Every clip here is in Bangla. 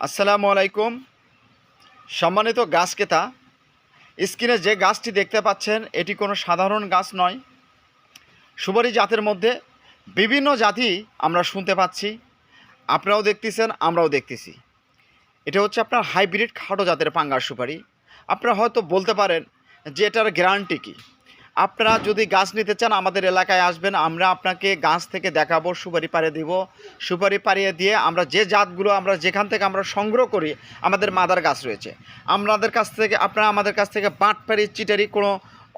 আসসালামু আলাইকুম। সম্মানিত গাছ কেতা স্ক্রিনে যে গাছটি দেখতে পাচ্ছেন, এটি কোনো সাধারণ গাছ নয়। সুপারি জাতের মধ্যে বিভিন্ন জাতি আমরা শুনতে পাচ্ছি, আপনারাও দেখতেছেন, আমরাও দেখতেছি। এটা হচ্ছে আপনার হাইব্রিড খাটো জাতের পাঙ্গাস সুপারি। আপনারা হয়তো বলতে পারেন যে এটার গ্যারান্টি কী? আপনারা যদি গাছ নিতে চান, আমাদের এলাকায় আসবেন। আমরা আপনাকে গাছ থেকে দেখাবো, সুপারি পাড়িয়ে দিব। সুপারি পাড়িয়ে দিয়ে আমরা যে জাতগুলো আমরা যেখান থেকে আমরা সংগ্রহ করি, আমাদের মাদার গাছ রয়েছে। আমাদের কাছ থেকে, আপনারা আমাদের কাছ থেকে বাঁটপাড়ি, চিটারি কোনো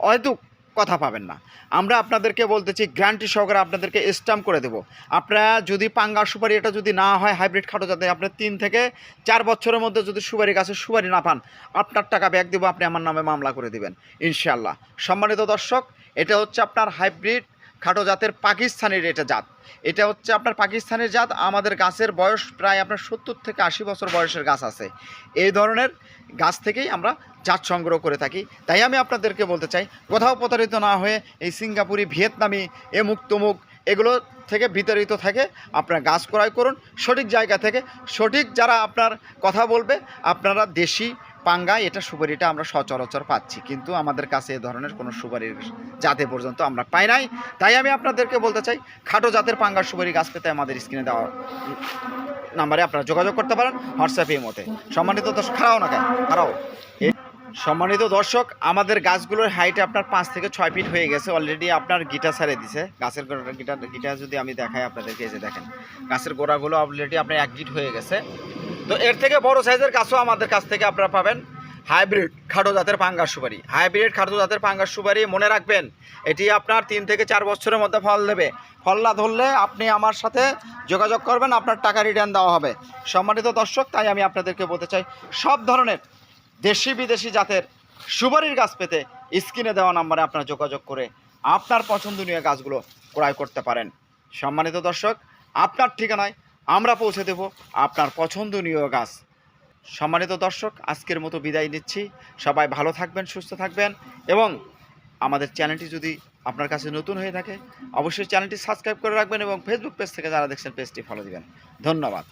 অহেতুক কথা পাবেন না। আমরা আপনাদেরকে বলতেছি গ্যারান্টি সহকারে আপনাদেরকে স্টাম্প করে দেব। আপনারা যদি পাঙ্গা সুপারি, এটা যদি না হয় হাইব্রিড খাটো যাতে আপনার তিন থেকে চার বছরের মধ্যে যদি সুপারি গাছে সুপারি না পান, আপনার টাকা ব্যাগ দেবো, আপনি আমার নামে মামলা করে দেবেন ইনশাল্লাহ সম্মানিত দর্শক, এটা হচ্ছে আপনার হাইব্রিড খাটো জাতের পাকিস্তানের এটা জাত। এটা হচ্ছে আপনার পাকিস্তানের জাত। আমাদের গাছের বয়স প্রায় আপনার সত্তর থেকে আশি বছর বয়সের গাছ আছে। এই ধরনের গাছ থেকেই আমরা জাত সংগ্রহ করে থাকি। তাই আমি আপনাদেরকে বলতে চাই, কোথাও প্রতারিত না হয়ে এই সিঙ্গাপুরি, ভিয়েতনামি, এ মুখ তমুক এগুলো থেকে বিতাড়িত থাকে আপনার গাছ ক্রয় করুন। সঠিক জায়গা থেকে সঠিক যারা আপনার কথা বলবে, আপনারা দেশি পাঙ্গা এটা সুপারিটা আমরা সচরাচর পাচ্ছি, কিন্তু আমাদের কাছে এ ধরনের কোনো সুপারির জাতে পর্যন্ত আমরা পাই নাই। তাই আমি আপনাদেরকে বলতে চাই, খাটো জাতের পাঙ্গার সুপারি গাছ পেতে আমাদের স্ক্রিনে দেওয়া নাম্বারে আপনারা যোগাযোগ করতে পারেন হোয়াটসঅ্যাপে এই মতে সম্মানিত দর্শক, খারাও না কেন? খারাও। সম্মানিত দর্শক, আমাদের গাছগুলোর হাইট আপনার পাঁচ থেকে ছয় ফিট হয়ে গেছে। অলরেডি আপনার গিটা ছেড়ে দিছে। গাছের গোড়া গিটা গিটা যদি আমি দেখাই আপনাদেরকে যে দেখেন, গাছের গোড়াগুলো অলরেডি আপনার এক গিট হয়ে গেছে। তো এর থেকে বড় সাইজের গাছও আমাদের কাছ থেকে আপনারা পাবেন। হাইব্রিড খাটো জাতের পাঙ্গাস সুপারি। হাইব্রিড খাটো জাতের পাঙ্গাস সুপারি, মনে রাখবেন, এটি আপনার তিন থেকে চার বছরের মধ্যে ফল দেবে। ফল না ধরলে আপনি আমার সাথে যোগাযোগ করবেন, আপনার টাকা রিটার্ন দেওয়া হবে। সম্মানিত দর্শক, তাই আমি আপনাদেরকে বলতে চাই, সব ধরনের দেশি বিদেশি জাতের সুপারির গাছ পেতে স্ক্রিনে দেওয়া নাম্বারে আপনার যোগাযোগ করে আপনার পছন্দনীয় গাছগুলো ক্রয় করতে পারেন। সম্মানিত দর্শক, আপনার ঠিকানায় আমরা পৌঁছে দেব আপনার পছন্দনীয় গাছ। সম্মানিত দর্শক, আজকের মতো বিদায় নিচ্ছি। সবাই ভালো থাকবেন, সুস্থ থাকবেন এবং আমাদের চ্যানেলটি যদি আপনার কাছে নতুন হয়ে থাকে, অবশ্যই চ্যানেলটি সাবস্ক্রাইব করে রাখবেন এবং ফেসবুক পেজ থেকে যারা দেখছেন পেজটি ফলো দেবেন। ধন্যবাদ।